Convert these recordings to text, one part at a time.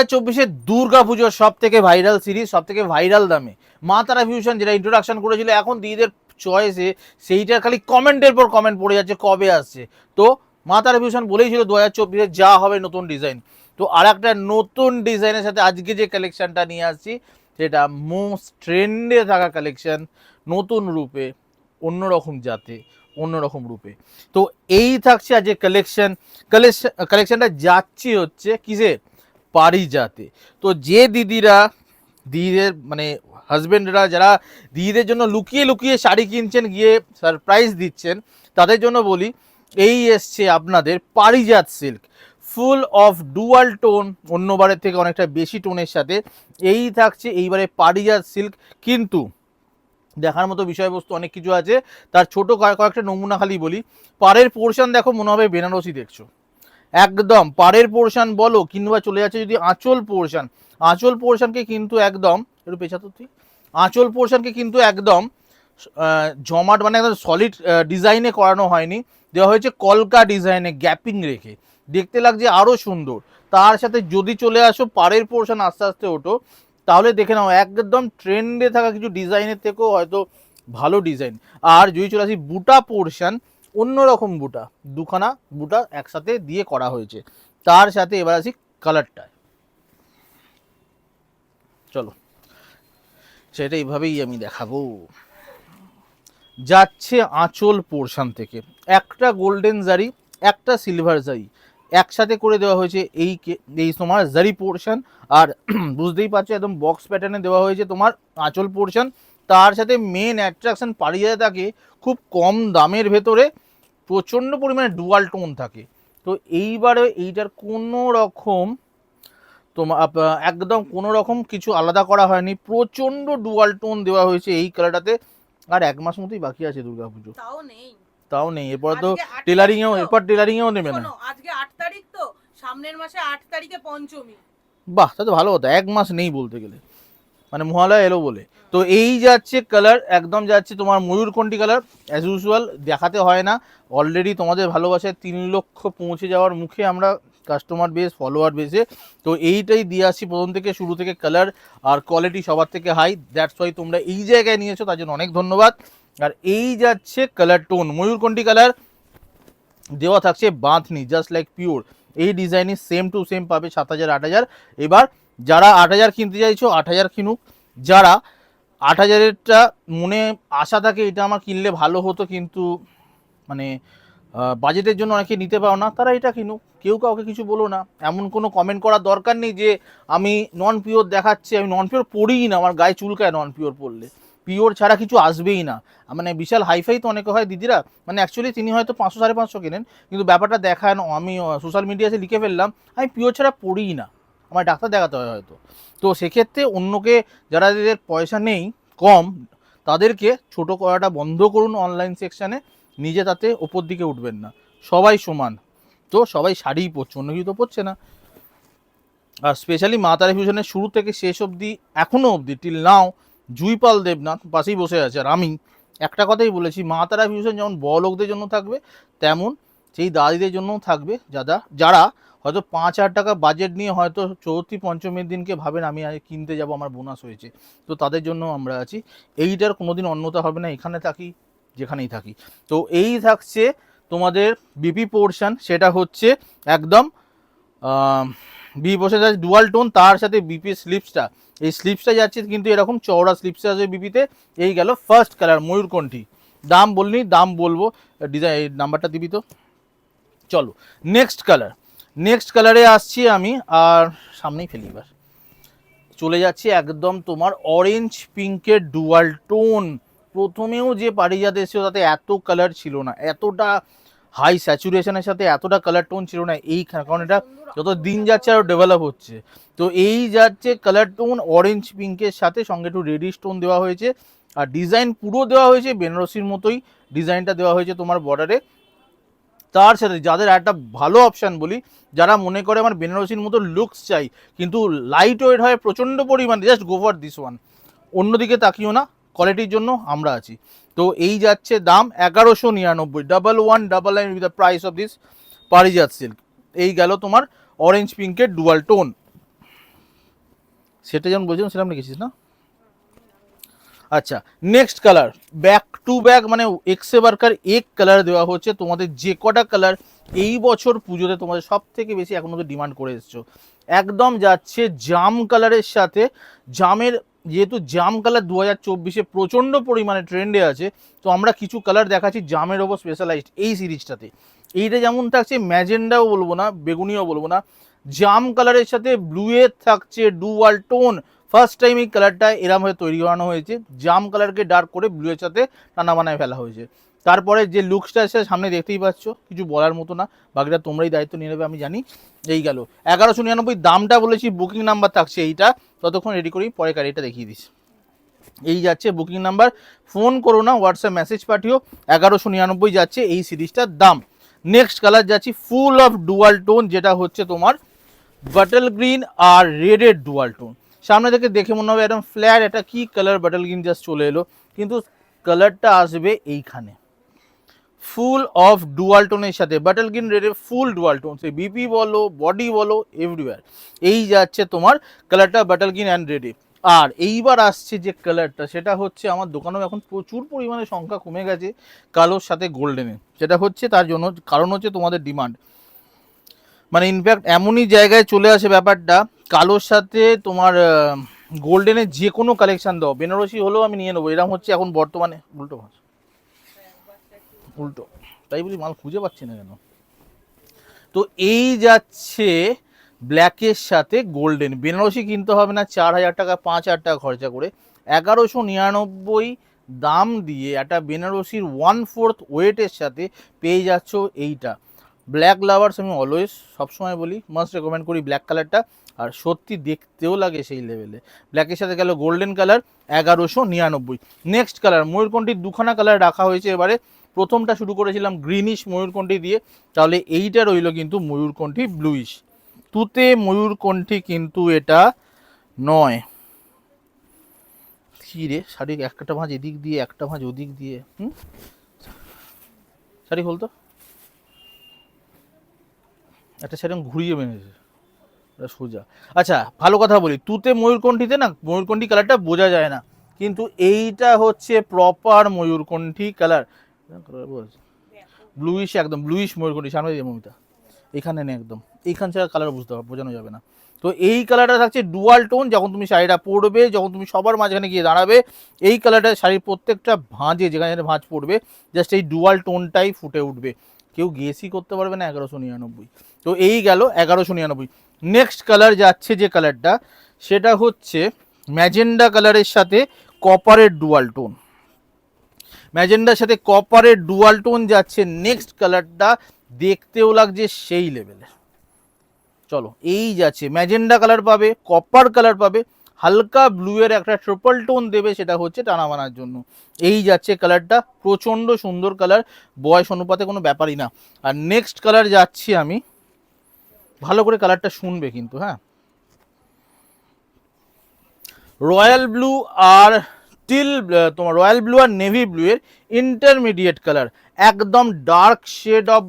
হাজার চব্বিশের দুর্গা পুজোর সব থেকে ভাইরাল সিরিজ সব থেকে ভাইরাল দামে। মা তারা ফিউশন যেটা ইন্ট্রোডাকশন করেছিল, এখন দিদিদের চয়েসে সেইটার খালি কমেন্টের পর কমেন্ট পড়ে যাচ্ছে, কবে আসছে। তো মা তারা ফিউশন বলেই ছিল দু হাজার চব্বিশে যা হবে নতুন ডিজাইন তো আর একটা নতুন ডিজাইনের সাথে আজকে যে কালেকশানটা নিয়ে আসছি, সেটা মোস্ট ট্রেন্ডে থাকা কালেকশান নতুন রূপে, অন্যরকম জাতে, অন্যরকম রূপে। তো এই থাকছে আজকে কালেকশন কালেকশন কালেকশানটা যাচ্ছি হচ্ছে কিসে পারিজাতে। তো যে দিদিরা, দিদিদের মানে হাজবেন্ডরা যারা দিদিদের জন্য লুকিয়ে লুকিয়ে শাড়ি কিনছেন, গিয়ে সারপ্রাইজ দিচ্ছেন, তাদের জন্য বলি, এই এসছে আপনাদের Parijat silk full of dual tone অন্যবারের থেকে অনেকটা বেশি টোনের সাথে। এই থাকছে এইবারে পারিজাত সিল্ক কিন্তু দেখার মতো বিষয়বস্তু অনেক কিছু আছে। তার ছোট কয়েকটা নমুনা খালি বলি। পাড়ের পোর্শন দেখো, মনে হবে বেনারসি দেখছ। একদম পাড়ের পোর্শন বলো কিংবা চলে যাচ্ছে যদি আঁচল পোর্শন। আঁচল পোর্শনকে কিন্তু একদম, একটু পেছা তো তুই আঁচল পোর্শনকে কিন্তু একদম জমাট মানে একদম সলিড ডিজাইনে করানো হয়নি। দেওয়া হয়েছে কলকা ডিজাইনে গ্যাপিং রেখে। দেখতে লাগছে আরও সুন্দর। তার সাথে যদি চলে আসো পাড়ের পোর্শন আস্তে আস্তে ওঠো, তাহলে দেখে নাও একদম ট্রেন্ডে থাকা কিছু ডিজাইনের থেকেও হয়তো ভালো ডিজাইন আর যদি চলে আসি বুটা পোর্শন অন্যরকম বুটা, দুখানা বুটা একসাথে দিয়ে করা হয়েছে। তার সাথে এবার আসি কালারটা চলো, সেটা এইভাবেই আমি দেখাবো। যাচ্ছে আঁচল পোর্শন থেকে। একটা গোল্ডেন জারি, একটা সিলভার জারি। একসাথে করে দেওয়া হয়েছে এই এই তোমার জারি পোর্শন। আর বুঝতেই পারছ, একদম বক্স প্যাটার্নে দেওয়া হয়েছে তোমার আঁচল পোর্শন। তার সাথে মেন অ্যাট্রাকশন পাড়িয়ে থাকে খুব কম দামের ভেতরে প্রচণ্ড পরিমাণে ডুয়াল টোন থাকে। তো এইবারে এইটার কোনো রকম তোমার একদম কোনো রকম কিছু আলাদা করা হয়নি। প্রচণ্ড ডুয়াল টোন দেওয়া হয়েছে এই কালারটাতে আর এক মাস মতোই বাকি আছে দুর্গাপুজো। তাও নেই। তাও নেই। এরপর তো তারিখ তো। এরপর টেলারিংয়েও নেবে না। আজকে আট তারিখ তো। সামনের মাসে আট তারিখে পঞ্চমী। বাহ তা তো ভালো হতো এক মাস নেই বলতে গেলে। মানে মহালয়া এলো বলে। তো এই যাচ্ছে কালার একদম যাচ্ছে তোমার ময়ূরকণ্ঠী কালার অ্যাজ ইউজুয়াল দেখাতে হয় না। অলরেডি তোমাদের ভালোবাসায় তিন লক্ষ পৌঁছে যাওয়ার মুখে আমরা কাস্টমার বেস ফলোয়ার বেসে তো এইটাই দিয়ে আসছি প্রথম থেকে, শুরু থেকে কালার আর কোয়ালিটি সবার থেকে হাই দ্যাটস ওয়াই তোমরা এই জায়গায় নিয়েছো, তার জন্য অনেক ধন্যবাদ। আর এই যাচ্ছে কালার টোন ময়ূরকণ্ঠী কালার দেওয়া থাকছে বাঁধনি জাস্ট লাইক পিওর এই ডিজাইনই সেম টু সেম পাবে সাত হাজার, আট হাজার। এবার যারা আট হাজার কিনতে চাইছো, আট হাজার কিনুক। যারা আট হাজারেরটা মনে আশা থাকে এটা আমার কিনলে ভালো হতো, কিন্তু মানে বাজেটের জন্য অনেকে নিতে পারো না, তারা এটা কিনুক। কেউ কাউকে কিছু বলো না। এমন কোনো কমেন্ট করার দরকার নেই যে, আমি নন পিওর দেখাচ্ছি, আমি নন পিওর পড়িই না, আমার গায়ে চুলকায় নন পিওর পড়লে? পিওর ছাড়া কিছু আসবেই না। মানে বিশাল হাইফাই তো অনেকে হয়, দিদিরা মানে অ্যাকচুয়ালি তিনি হয়তো পাঁচশো, সাড়ে পাঁচশো কেনেন, কিন্তু ব্যাপারটা দেখায় আমি সোশ্যাল মিডিয়াতে লিখে ফেললাম, আমি পিওর ছাড়া পড়িই না। আমার ডাক্তার দেখাতে হয় হয়তো। তো সেক্ষেত্রে অন্যকে যারা যাদের পয়সা নেই কম, তাদেরকে ছোট করাটা বন্ধ করুন অনলাইন সেকশানে নিজে তাতে ওপর দিকে উঠবেন না। সবাই সমান। তো সবাই শাড়িই পরছে, অন্য কিছু তো পরছে না। আর স্পেশালি মা তারা ফিউশনের শুরু থেকে শেষ অবধি এখনও অবধি টিল নাও জুইপাল দেবনাথ পাশেই বসে আছে আর আমি। একটা কথাই বলেছি, মা তারা ফিউশন যেমন বড় লোকদের জন্য থাকবে, তেমন সেই দাদিদের জন্যও থাকবে, যারা যারা হয়তো পাঁচ হাজার টাকা বাজেট নিয়ে হয়তো চৌথি পঞ্চমের দিনকে ভাবেন আমি কিনতে যাব, আমার বোনাস হয়েছে। তো তাদের জন্য আমরা আছি। এইটার কোনোদিন অন্যতা হবে না, এখানে থাকি, যেখানেই থাকি। তো এই থাকছে তোমাদের বিপি পোর্শন সেটা হচ্ছে একদম বি বসে যাচ্ছে ডুয়াল টোন তার সাথে বিপি স্লিপসটা এই স্লিপসটা যাচ্ছে কিন্তু এরকম চওড়া স্লিপস আছে বিপিতে এই গেল ফার্স্ট কালার ময়ূরকণ্ঠী দাম বলনি, দাম বলব। ডিজাইন নাম্বারটা দিবি তো? চলো নেক্সট কালার নেক্সট কালারে আসছি আমি, আর সামনেই ফেলি এবার। চলে যাচ্ছি একদম তোমার অরেঞ্জ পিঙ্কের ডুয়াল টোন প্রথমেও যে পারিজাত এসেছিল তাতে এত কালার ছিল না, এতটা হাই স্যাচুরেশনের সাথে এতটা কালার টোন ছিল না এই কারণ এটা যত দিন যাচ্ছে আরও ডেভেলপ হচ্ছে। তো এই যাচ্ছে কালার টোন অরেঞ্জ পিঙ্কের সাথে সঙ্গে একটু রেডিশ টোন দেওয়া হয়েছে। আর ডিজাইন পুরো দেওয়া হয়েছে বেনারসির মতোই ডিজাইনটা দেওয়া হয়েছে তোমার বর্ডারে তার সাথে যাদের একটা ভালো অপশান বলি, যারা মনে করে আমার বেনারসির মতো লুকস চাই, কিন্তু লাইট ওয়েট হয় প্রচণ্ড পরিমাণে জাস্ট গোভার দিস ওয়ান অন্যদিকে তাকিও না কোয়ালিটির জন্য আমরা আছি। তো এই যাচ্ছে দাম এগারোশো নিরানব্বই double one double nine with the price of this Parijat silk এই গেল তোমার অরেঞ্জ পিঙ্কের ডুয়াল টোন সেটা যেমন বলছিলাম, সেরকম লিখেছিস না? আচ্ছা next colour back to back মানে এক্সে বার্কার এক কালার দেওয়া হচ্ছে। তোমাদের যে কটা কালার এই বছর পুজোতে তোমাদের সব থেকে বেশি এখন মধ্যে ডিমান্ড করে এসছো। একদম যাচ্ছে জাম কালারের সাথে। জামের যেহেতু জাম কালার দু হাজার চব্বিশে প্রচণ্ড পরিমাণে ট্রেন্ডে আছে, তো আমরা কিছু কালার দেখাচ্ছি জামের ওপর স্পেশালাইজড এই সিরিজটাতে এইটা যেমন থাকছে ম্যাজেন্ডাও বলব না, বেগুনিও বলব না। জাম কালারের সাথে ব্লুয়ের থাকছে ডুয়াল টোন ফার্স্ট টাইম এই কালারটা এরমভাবে তৈরি করানো হয়েছে। জাম কালারকে ডার্ক করে ব্লুয়ের সাথে টানা বানায় ফেলা হয়েছে। তারপরে যে লুকসটা আছে সামনে দেখতেই পাচ্ছ, কিছু বলার মতো না। বাকিটা তোমরাই দায়িত্ব নিয়ে নেবে, আমি জানি। এই গেল। এগারোশো নিরানব্বই দামটা বলেছি বুকিং নাম্বার থাকছে এইটা। ততক্ষণ রেডি করি, পরে গাড়িটা দেখিয়ে দিস। এই যাচ্ছে বুকিং নাম্বার ফোন করো না হোয়াটসঅ্যাপ মেসেজ পাঠিও। এগারোশো নিরানব্বই যাচ্ছে এই সিরিজটার দাম। নেক্সট কালার যাচ্ছি ফুল অফ ডুয়াল টোন যেটা হচ্ছে তোমার বাটল গ্রিন আর রেডের ডুয়াল টোন সামনে থেকে দেখে মনে হবে একদম ফ্ল্যাট একটা কি কালার বাটল গ্রিন জাস্ট চলে এলো। কিন্তু কালারটা আসবে এইখানে। ফুল অফ ডুয়াল টোনের সাথে। বাটল গ্রিন রেডের ফুল ডুয়াল টোন সে বিপি বলো বডি বলো এভরিওয়্যার এই যাচ্ছে তোমার কালারটা বাটল গ্রিন অ্যান্ড রেডে আর এইবার আসছে যে কালারটা সেটা হচ্ছে আমার দোকানেও এখন প্রচুর পরিমাণে সংখ্যা কমে গেছে কালোর সাথে গোল্ডেনে সেটা হচ্ছে তার জন্য, কারণ হচ্ছে তোমাদের ডিমান্ড মানে ইনফ্যাক্ট এমনই জায়গায় চলে আসে ব্যাপারটা কালোর সাথে তোমার গোল্ডেনের যে কোনো কালেকশান দাও। বেনারসি হলেও আমি নিয়ে নেব। এরকম হচ্ছে এখন বর্তমানে। উল্টো মাছ উল্টো। তাই বলি, মাল খুঁজে পাচ্ছি না কেন? তো এই যাচ্ছে ব্ল্যাকের সাথে গোল্ডেন। বেনারসি কিনতে হবে না, চার হাজার টাকা, পাঁচ হাজার টাকা খরচা করে। এগারোশো নিরানব্বই দাম দিয়ে একটা বেনারসির ওয়ান ফোর্থ ওয়েটের সাথে পেয়ে যাচ্ছ এইটা। ব্ল্যাক লাভার্স আমি অলওয়েজ সবসময় বলি মাস্ট রেকমেন্ড করি ব্ল্যাক কালারটা। আর সত্যি দেখতেও লাগে সেই লেভেলে ব্ল্যাকের সাথে গেল গোল্ডেন কালার এগারোশো নিরানব্বই। নেক্সট কালার ময়ূরকণ্ঠীর দুখানা কালার রাখা হয়েছে এবারে। প্রথমটা শুরু করেছিলাম গ্রিনিশ ময়ূরকণ্ঠী দিয়ে। তাহলে এইটা রইল কিন্তু ময়ূরকণ্ঠী ব্লুইশ তুতে ময়ূরকণ্ঠী কিন্তু এটা নয়। কি শাড়ি একটা ভাঁজ এদিক দিয়ে, একটা ভাঁজ ওদিক দিয়ে, হুম? শাড়ি খোলতো একটা সেরকম ঘুরিয়ে বেঁধেছে সোজা। আচ্ছা ভালো কথা বলি, তুতে ময়ূরকণ্ঠীতে না ময়ূরকণ্ঠী কালারটা বোঝা যায় না, কিন্তু এইটা হচ্ছে প্রপার ময়ূরকণ্ঠী কালার ব্লুইশ একদম ব্লুইশ ময়ূরকণ্ঠী, সামনে দিয়ে মমিতা। এখানে নেই একদম। এইখান ছাড়া কালার বুঝতে পারবে বোঝানো যাবে না। তো এই কালারটা থাকছে ডুয়াল টোন যখন তুমি শাড়িটা পরবে, যখন তুমি সবার মাঝখানে গিয়ে দাঁড়াবে, এই কালারটা শাড়ির প্রত্যেকটা ভাঁজে, যেখানে ভাঁজ পড়বে জাস্ট এই ডুয়াল টোনটাই ফুটে উঠবে। কেউ গেসই করতে পারবে না এগারোশো নিরানব্বই। তো এই গেল এগারোশো নিরানব্বই। নেক্সট কালার যাচ্ছে যে কালারটা সেটা হচ্ছে ম্যাজেন্ডা কালারের সাথে কপারের ডুয়াল টোন ম্যাজেন্ডার সাথে কপারের ডুয়াল টোন যাচ্ছে নেক্সট কালারটা দেখতেও লাগছে সেই লেভেলের চলো, এই যাচ্ছে। ম্যাজেন্ডা কালার পাবে কপার কালার পাবে হালকা ব্লু এর একটা ট্রিপল টোন দেবে সেটা হচ্ছে টানা বানার জন্য। এই যাচ্ছে কালারটা প্রচণ্ড সুন্দর কালার বয়স অনুপাতে কোনো ব্যাপারই না। আর নেক্সট কালার যাচ্ছি আমি, ভালো করে কালারটা শুনবে কিন্তু হ্যাঁ। রয়্যাল ব্লু আর টিল, তোমার রয়্যাল ব্লু আর নেভি ব্লু এর ইন্টারমিডিয়েট কালার একদম dark shade of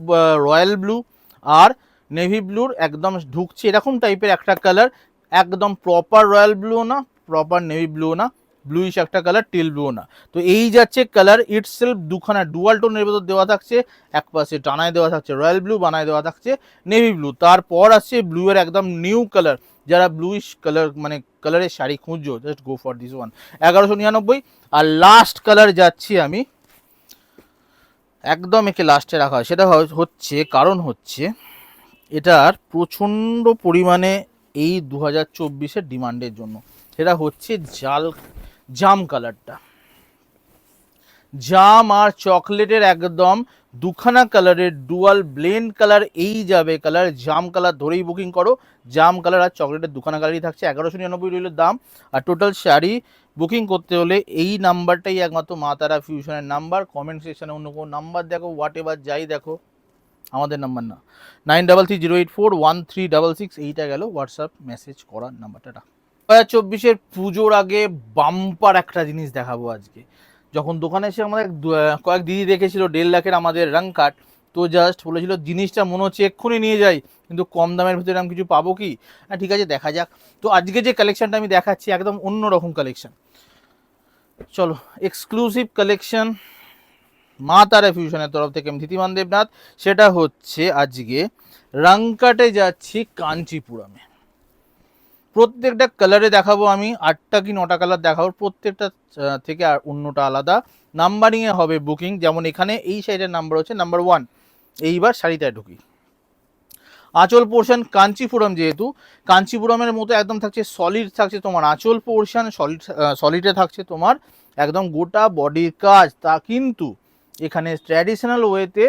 royal blue R navy ব্লুর একদম ঢুকছে এরকম টাইপের একটা কালার একদম প্রপার রয়্যাল ব্লু না প্রপার নেভি ব্লু না ব্লুইশ একটা কালার টিল ব্লু না। তো এই যাচ্ছে কালার ইট সেলফ দুখানা ডুয়াল টোনের ভেতর দেওয়া থাকছে, এক পাশে টানায় দেওয়া থাকছে রয়্যাল ব্লু বানায় দেওয়া থাকছে নেভি ব্লু তারপর আসছে ব্লু এর একদম নিউ কালার যারা ব্লুইশ কালার মানে কালারের শাড়ি খুঁজছো just go for this one এগারোশো নিরানব্বই। আর লাস্ট কালার যাচ্ছি আমি। একদম একে লাস্টে রাখা হয়। সেটা হচ্ছে, কারণ হচ্ছে, এটার প্রচণ্ড পরিমাণে এই দু হাজার চব্বিশের ডিমান্ডের জন্য। সেটা হচ্ছে জাল, জাম কালারটা। জাম আর চকলেটের একদম দুখানা কালারের ডুয়াল ব্লেন্ড কালার, এই যাবে কালার। জাম কালার ধরেই বুকিং করো। জাম কালার আর চকলেটের দুখানা কালারই থাকছে। এগারোশো নিরানব্বই রইল দাম। আর টোটাল শাড়ি বুকিং করতে হলে এই নাম্বারটাই একমাত্র মা তারা ফিউশনের নাম্বার। কমেন্ট সেকশনে অন্য কোনো নাম্বার দেখো, হোয়াট এভার যাই দেখো। আমাদের নাম্বার না। Nine double three zero eight four one three double six এইটা গেল হোয়াটসঅ্যাপ মেসেজ করার নাম্বারটা দু হাজার চব্বিশের পুজোর আগে বাম্পার একটা জিনিস দেখাবো আজকে। যখন দোকানে এসে আমাদের কয়েক দিদি দেখেছিল দেড় লাখের আমাদের রং কাট তো জাস্ট বলেছিল, জিনিসটা মনে হচ্ছে এক্ষুনি নিয়ে যাই, কিন্তু কম দামের ভিতরে আমি কিছু পাবো কি? হ্যাঁ ঠিক আছে, দেখা যাক। তো আজকে যে কালেকশনটা আমি দেখাচ্ছি, একদম অন্য রকম কালেকশন চলো এক্সক্লুসিভ কালেকশন মা তারা ফিউশনের তরফ থেকে আমি ধীতিমান দেবনাথ। সেটা হচ্ছে আজকে রাংকাটে যাচ্ছি কাঞ্চিপুরমে। প্রত্যেকটা কালারে দেখাবো আমি, আটটা কি নটা কালার দেখাবো, প্রত্যেকটা থেকে আর অন্যটা আলাদা। নাম্বারিংয়ে হবে বুকিং যেমন এখানে এই সাইডের নাম্বার হচ্ছে নাম্বার ওয়ান এইবার শাড়িটায় ঢুকি। আঁচল পোর্শন কাঞ্চিপুরম যেহেতু, কাঞ্চিপুরমের মতো একদম থাকছে সলিড থাকছে তোমার। আঁচল পোর্শন সলিড সলিডে থাকছে তোমার একদম গোটা বডির কাজ। তা কিন্তু এখানে ট্র্যাডিশনাল ওয়েতে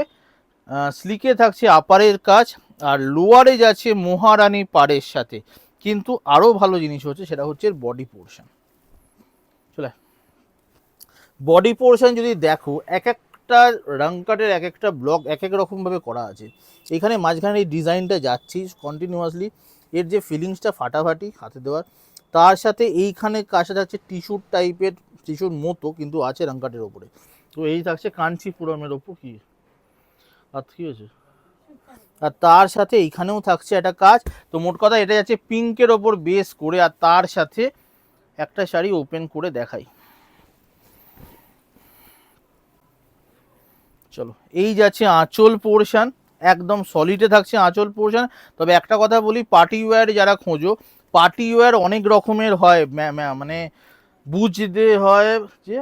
স্লিকে থাকছে আপারের কাজ আর লোয়ারে যাচ্ছে মহারানী পাড়ের সাথে। কিন্তু আরও ভালো জিনিস হচ্ছে, সেটা হচ্ছে বডি পোর্শন চলে বডি পোর্শন যদি দেখো, এক একটা রংকাটের এক একটা ব্লক এক এক রকমভাবে করা আছে। এখানে মাঝখানে এই ডিজাইনটা যাচ্ছি কন্টিনিউয়াসলি এর যে ফিলিংসটা ফাটাফাটি হাতে দেওয়ার, তার সাথে এইখানে কাজটা থাকছে টিস্যুর টাইপের টিস্যুর মতো কিন্তু আছে রংকাটের ওপরে। তো এই থাকছে কাঞ্চিপুরমের ওপর কি? আর কি হয়েছে? আর তার সাথে এইখানেও থাকছে একটা কাজ। তো মোট কথা এটা যাচ্ছে পিঙ্কের ওপর বেস করে আর তার সাথে একটা শাড়ি ওপেন করে দেখাই। চলো, এই যাচ্ছে আঁচল পোর্শন। একদম সলিডে থাকছে আঁচল পোর্শন। তবে একটা কথা বলি পার্টি ওয়্যার যারা খোঁজো পার্টি ওয়্যার অনেক রকমের হয় মানে বুঝতে হয় যে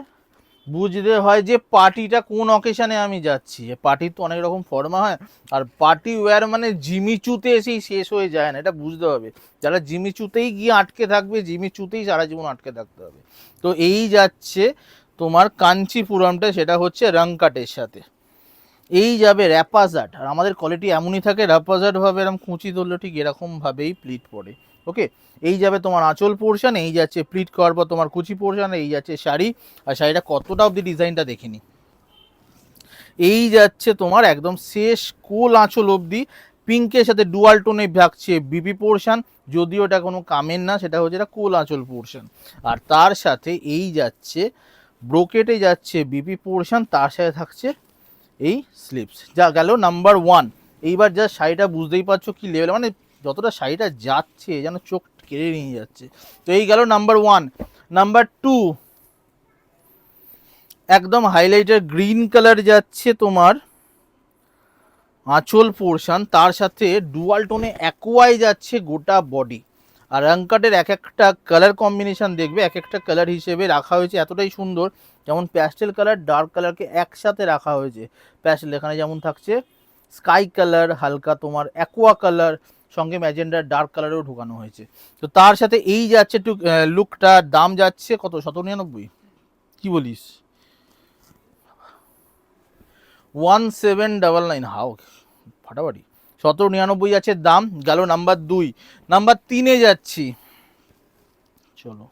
বুঝতে হয় যে পার্টিটা কোন অকেশনে আমি যাচ্ছি। পার্টির তো অনেক রকম ফর্মা হয়, আর পার্টি ওয়্যার মানে জিমিচুতে এসেই শেষ হয়ে যায় না, এটা বুঝতে হবে। যারা জিমিচুতেই গিয়ে আটকে থাকবে জিমিচুতেই সারা জীবন আটকে থাকতে হবে। তো এই যাচ্ছে তোমার কাঞ্চিপুরমটা, সেটা হচ্ছে রংকাটের সাথে। এই যাবে র্যাপাজাট আর আমাদের কোয়ালিটি এমনই থাকে র্যাপাজাট ভাবে এরকম কুচি ধরলে ঠিক এরকমভাবেই প্লিট পড়ে। ওকে এই যাবে তোমার আঁচল পোর্শন এই যাচ্ছে প্লিট করার পর তোমার কুচি পোর্শন এই যাচ্ছে শাড়ি। আর শাড়িটা কতটা অবধি ডিজাইনটা দেখিনি এই যাচ্ছে তোমার একদম শেষ কোল আঁচল অবধি পিঙ্কের সাথে ডুয়াল টোনে থাকছে বিপি পোর্শন যদিও এটা কোনো কামের না, সেটা হচ্ছে এটা কোল আঁচল পোর্শন আর তার সাথে এই যাচ্ছে ব্রোকেটে যাচ্ছে বিপি পোর্শন তার সাথে থাকছে এই স্লিপস যা গেল নাম্বার ওয়ান এইবার যা শাড়িটা বুঝতেই পারছ কি লেভেল মানে যতটা শাড়িটা যাচ্ছে যেন চোখ কেড়ে নিয়ে যাচ্ছে। তো এই গেল নাম্বার ওয়ান নাম্বার টু একদম হাইলাইটার গ্রিন কালার যাচ্ছে তোমার আঁচল পোর্শন তার সাথে ডুয়াল টোনে অ্যাকোয়াই যাচ্ছে গোটা বডি আর রংকাটের এক একটা কালার কম্বিনেশন দেখবে এক একটা কালার হিসেবে রাখা হয়েছে, এতটাই সুন্দর। যেমন প্যাস্টেল কালার ডার্ক কালারকে একসাথে রাখা হয়েছে। প্যাস্টেল এখানে যেমন থাকছে স্কাই কালার হালকা তোমার অ্যাকোয়া কালার সঙ্গে ম্যাজেন্ডার ডার্ক কালারেও ঢোকানো হয়েছে। তো তার সাথে এই যাচ্ছে একটু লুকটার দাম যাচ্ছে কত? শত নিরানব্বই? কি বলিস? ওয়ান সেভেন ডাবল নাইন, হাও, ফাটাফাটি। সতেরো নিরানব্বই আছে দাম, গেল নাম্বার দুই। নাম্বার তিনে যাচ্ছি। চলো,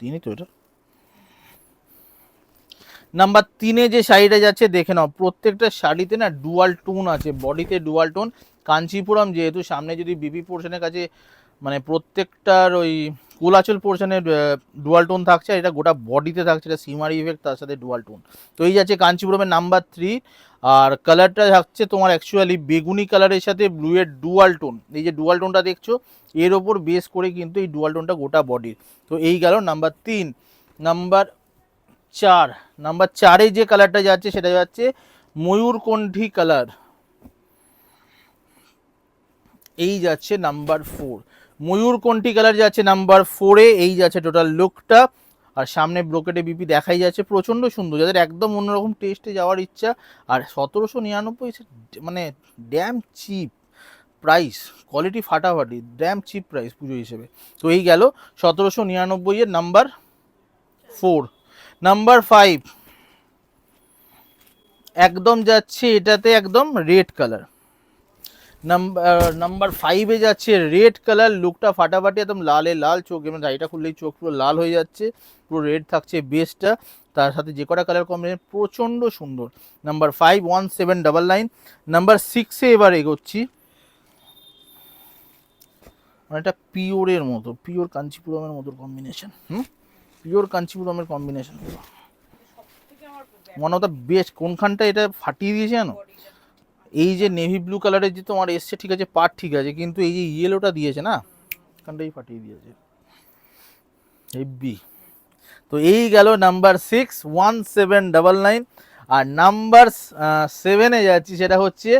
তিনই তো এটা। নাম্বার তিনে যে শাড়িটা যাচ্ছে, দেখে নাও, প্রত্যেকটা শাড়িতে না ডুয়াল টোন আছে বডিতে ডুয়াল টোন কাঞ্চিপুরম যেহেতু সামনে যদি বিপি পোর্শনের কাছে মানে প্রত্যেকটার ওই কোলাচল পোর্শনের ডুয়াল টোন থাকছে, আর এটা গোটা বডিতে থাকছে, এটা সিমারি ইফেক্ট তার সাথে ডুয়াল টোন তো এই যাচ্ছে কাঞ্চিপুরমের নাম্বার থ্রি আর কালারটা থাকছে তোমার অ্যাকচুয়ালি বেগুনি কালারের সাথে ব্লু এর ডুয়াল টোন এই যে ডুয়াল টোনটা দেখছ, এর ওপর বেস করে কিন্তু এই ডুয়াল টোনটা গোটা বডির তো এই গেল নাম্বার তিন। নাম্বার চার। নাম্বার চারে যে কালারটা যাচ্ছে, সেটা যাচ্ছে ময়ূরকণ্ঠী কালার এই যাচ্ছে নাম্বার ফোর। ময়ূরকণ্ঠী কালার যাচ্ছে? নাম্বার ফোরে এই যাচ্ছে টোটাল লুকটা আর সামনে ব্রোকেটে বিপি দেখাই যাচ্ছে, প্রচণ্ড সুন্দর। যাদের একদম অন্যরকম টেস্টে যাওয়ার ইচ্ছা, আর সতেরোশো নিরানব্বই মানে ড্যাম চিপ প্রাইস কোয়ালিটি ফাটাফাটি ড্যাম চিপ প্রাইস পুজো হিসেবে। তো এই গেল সতেরোশো নিরানব্বই এর নাম্বার ফোর নাম্বার ফাইভ একদম যাচ্ছে এটাতে একদম রেড কালার নাম্বার নাম্বার ফাইভে যাচ্ছে রেড কালার লুকটা ফাটাফাটি একদম লালে লাল চোখ এবং গাড়িটা খুললেই চোখ পুরো লাল হয়ে যাচ্ছে পুরো রেড থাকছে বেসটা তার সাথে যে কটা কালার কম্বিনেশন প্রচণ্ড সুন্দর। Number five one seven double nine number সিক্সে এবার এগোচ্ছি। মানে এটা পিওরের মতো পিওর কাঞ্চিপুরমের মতো combination hmm? Pure কাঞ্চিপুরমের combination one of the best কোনখানটা এটা ফাটিয়ে দিয়েছে জানো? এই যে নেভি ব্লু কালারের যে তোমার এসছে ঠিক আছে পাট ঠিক আছে কিন্তু এই যে ইয়েলোটা দিয়েছে না এখানটাই ফাটিয়ে দিয়েছে। হেভি তো এই গেল number six one seven double nine আর নাম্বার সেভেনে যাচ্ছি সেটা হচ্ছে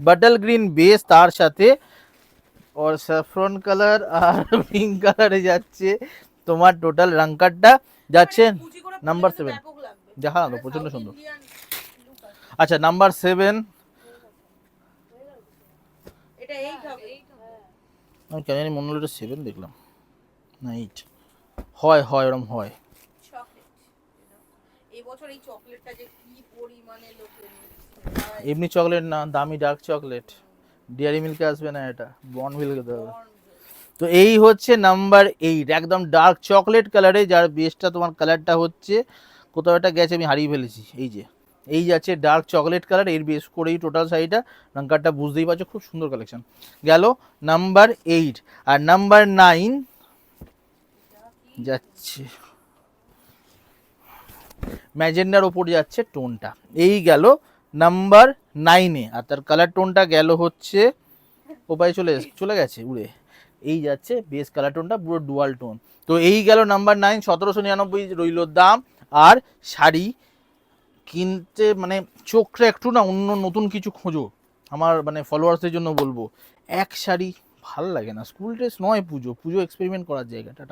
বাটল গ্রিন বেস তার সাথে ওর স্যাফরন কালার আর পিঙ্ক কালারে যাচ্ছে তোমার টোটাল রাঙ্কারটা যাচ্ছে নাম্বার সেভেন। দেখা মানে প্রচণ্ড সুন্দর। আচ্ছা নাম্বার সেভেন এটা এই হবে আমি কেন জানি মনে হলো এটা সেভেন দেখলাম। না এইট হয় হয় ওরম হয়। চকলেট এই বছর এই চকলেটটা যে কি পরিমাণে লোকে এমনি চকলেট না দামি ডার্ক চকলেট ডিয়ারি মিল্কে আসবে না এটা বন মিল্কে দেবে। তো এই হচ্ছে নাম্বার এইট একদম ডার্ক চকলেট কালারে যার বেসটা তোমার কালারটা হচ্ছে কোথাও একটা গেছে আমি হারিয়ে ফেলেছি এই যে। এই যাচ্ছে ডার্ক চকলেট কালারের বেস করেই টোটাল শাড়িটা রঙকারটা বুঝতেই পারছ, খুব সুন্দর কালেকশন গেল নাম্বার এইট আর নাম্বার নাইন যাচ্ছে। ম্যাজেন্ডার ওপর যাচ্ছে টোনটা। এই গেল নাম্বার নাইনে আর তার কালার টোনটা গেল হচ্ছে ওপায় চলে চলে গেছে, উড়ে। এই যাচ্ছে বেস কালার টোনটা, পুরো ডুয়াল টোন তো এই গেল নাম্বার নাইন সতেরোশো নিরানব্বই রইল দাম, আর শাড়ি কিনতে মানে চোখটা একটু না অন্য নতুন কিছু খোঁজো। আমার মানে ফলোয়ার্সের জন্য বলব। এক শাড়ি ভালো লাগে না। স্কুল ড্রেস নয় পুজো। পুজো এক্সপেরিমেন্ট করার জায়গাটা